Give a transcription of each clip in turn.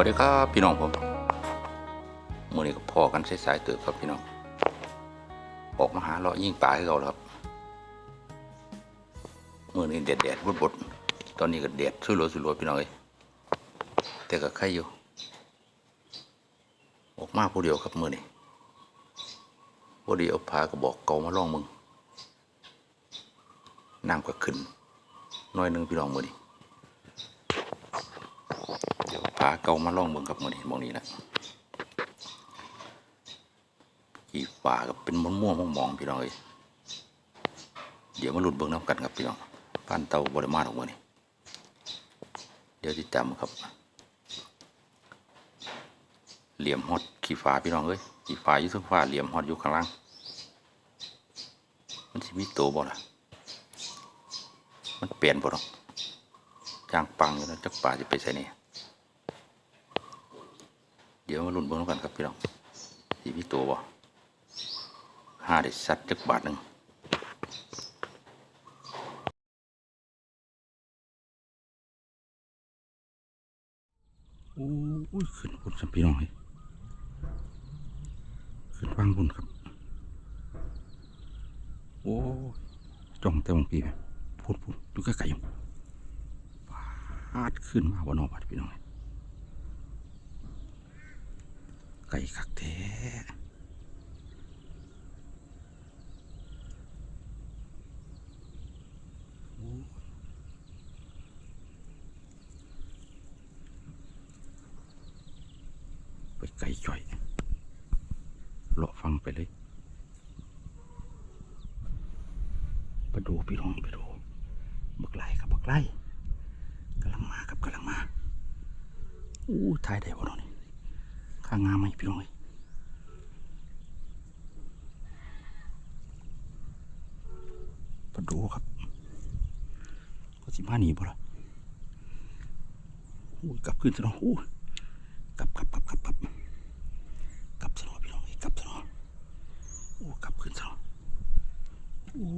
วัสดีครับพี่น้องผมมือนี้ก็พอกันสายๆเติบครับพี่น้อง ออกมาหาเลาะยิ่งป่าให้เราครับมือนี้แดดแดดบดบดตอนนี้ก็แดดช่วยหลือสุดรวพี่น้องเอ้ยแต่ก็ใครอยู่ ออกมาผู้เดียวครับมือนี้ผู้เดียวพากระบอกเกามาล่องมึงน้ำก็ขึ้นน้อยหนึงพี่น้องมือนี้ เดี๋ยวพาเก่ามาล่องเบิ่งกับมือนี้มองนี้นะขี่ป่ากับเป็นม่วงม่วงมองพี่น้องเอ้ยเดี๋ยวมาหลุดเบิ่งน้ำกันครับพี่น้องพันเตาบริมาตรออกมือนี้เดี๋ยวติดตามครับ เหลี่ยมฮอตขี่ฟ้าพี่น้องเอ้ยขี่ฟ้าอยู่ทั้งฟ้าเหลี่ยมฮอตอยู่ข้างล่าง มันสิมีโตบ่ล่ะ มันเปลี่ยนบ่หรอกจางปังอยู่นะจักป่าจะไปใส่นี่ เดี๋ยวมาลุ้นเบิ่งกันครับพี่น้องที่พี่ตัวบ่ห้าได้สัตว์จักบาทหนึ่งโอ้ยขึ้นบนสัมพี่น้องเลยขึ้นวางบนครับ โอ้ยจ้องแต่มองพี่ไหมพูดพูดดูใกล้ๆอยู่ปาดขึ้นมาบนนอกบาดพี่น้องเลย ไก่คักแท้ไปไก่จ่อยเลาะฟังไปเลยไปดูพี่น้องไปดูบักไล่ครับบักไล่กำลังมาครับกำลังมาอู้ถ่ายได้บ่เนาะนี่ ข้างงามไหมพี่น้องเอ้ยปะดูครับ ก็สิมาหนีบ่ล่ะอู้ยกลับขึ้นซะเนาะอู้ยกลับกลับกลับกลับกลับกลับซะเนาะพี่น้องเอ้ยกลับซะเนาะอู้กลับขึ้นซะเนาะอู้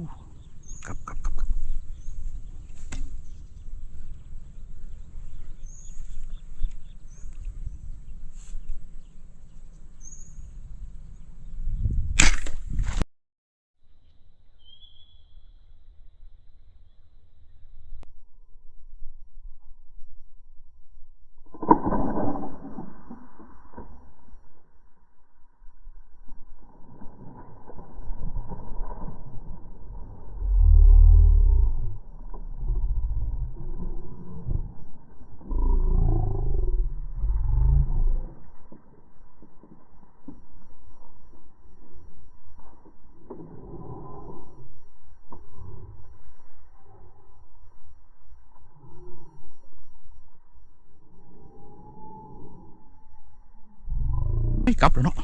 กลับแล้วเนาะ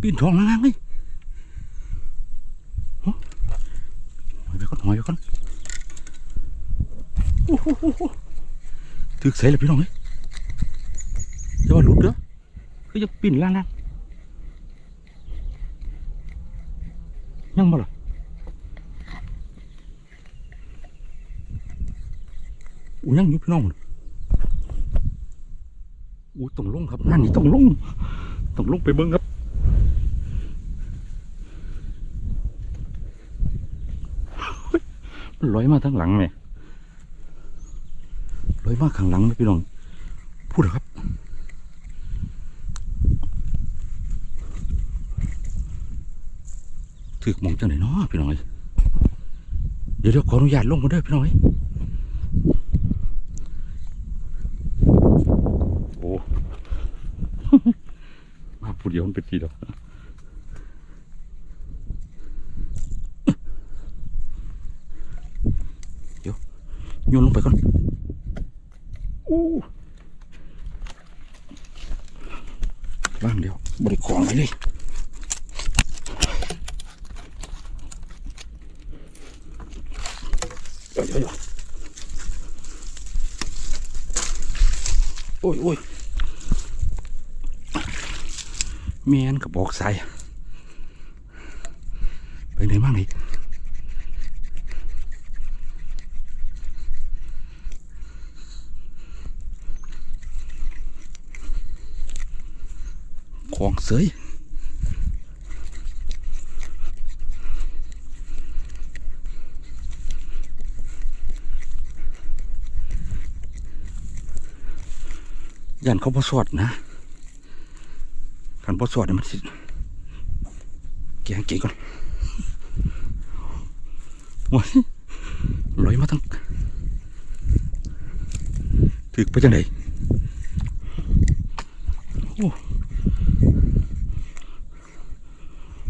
ปีนทองล่างเลยหอยไปก่อนหอยไปก่อนโอ้โหโอ้โหถึกใส่เลยพี่น้องเอ้ยจะว่าหลุดเด้อคือจะปีนล่างล่างยังบ่ล่ะอู้ยังอยู่พี่น้องเลย อู้ต้องลงครับนั่นนี่ต้องลงต้องลงไปเบิ้งครับเฮ้ยมันลอยมาทั้งหลังไหมลอยมาข้างหลังไหมพี่น้องพูดเหรอครับถือมองจังไหนเนาะพี่น้องเอ้ยเดี๋ยวเดี๋ยวขออนุญาตลงมาด้อพี่น้องเอ้ยโอ้ มาผู้เดียวมันเป็นทีเดียวเดี๋ย แมนกระบอกใส่ไปไหนบ้างนี่ของเสยยันเขาพอสดนะ คันพอสอดเนี่ยมันสิแกงเก่งก่อนโอ้ยลอยมาทั้งถึกไปจังไดโอ้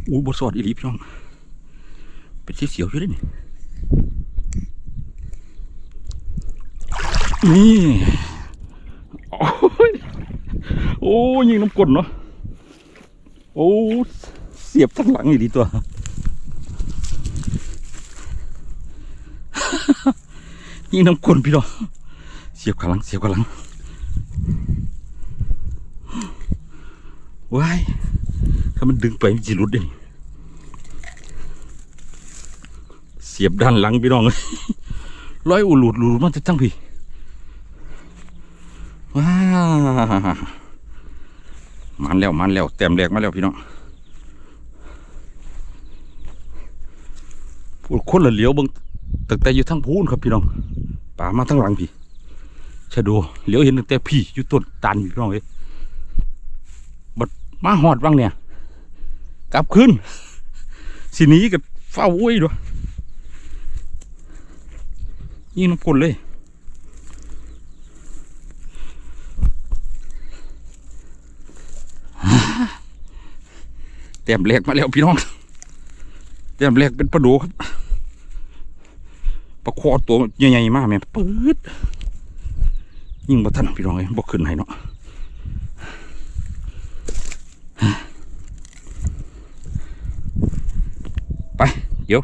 อู้บสอดอีหลีพี่น้อง เป็นเสียวๆอยู่เลยนี่นี่ โอ้ย โอ้ยยิงน้ำกลนเนาะ โอ้เสียบทั้งหลังอยู่ดีตัวยิงน้ำกลนพี่น้องเสียบข้างหลังเสียบข้างหลังว้ายถ้ามันดึงไปมันจะหลุดเลยนี่เสียบด้านหลังพี่น้องเลยร้อยอุหลุดหลุดมันจะตั้งพี่ว้า มันแล้วมันแล้วเต็มแรกมาแล้วพี่น้องพูดคนละเหลียวบางตั้งแต่อยู่ทั้งพูนครับพี่น้องป่ามาทั้งหลังพี่ชะดูเหลียวเห็นตั้งแต่พี่อยู่ต้นตาลพี่น้องเอ้บัดมาหอดบ้างเนี่ย กลับขึ้นสินี้กับเฝ้าอุ้ยด้วยยิงน้ำกลเลย เต็มแรกมาแล้วพี่น้องเต็มแรกเป็นปลาดูครับปลาคอตัวใหญ่ๆมากแม่ปื๊ดยิ่งบ่ทันพี่น้องเอ้ยบ่ขึ้นให้เนาะไป เดี๋ยว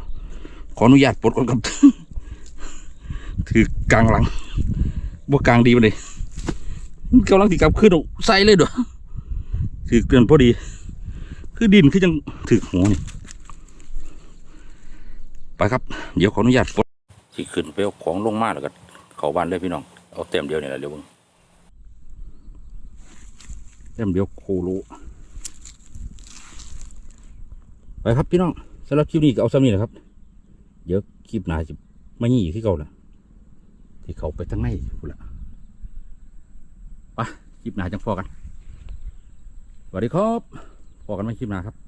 ขออนุญาตปลดก่อนครับ ถือกลางหลังบ่กลางดีมาเลยกำลังที่กลับขึ้นอาใส่เลยด้อถือเกินพอดี คือดินคือยังถือหัวนี่ไปครับ เดี๋ยวขออนุญาตฟดที่ขึ้นไปเอาของลงมาแล้วก็เข้าบ้านเลยพี่น้อง เอาเต็มเดียวนี่แหละเดี๋ยวเบิ่งเต็มเดียวโคโลไปครับพี่น้องสำหรับคลิปนี้ก็เอาซ้ำนี่แหละครับ เดี๋ยวคลิปหน้าจะไม่ยี่ที่เก่าละที่เขาไปทั้งในพูดละไปคลิปหน้าจังพอกันสวัสดีครับ ออกกันไม่คลิปหนาครับ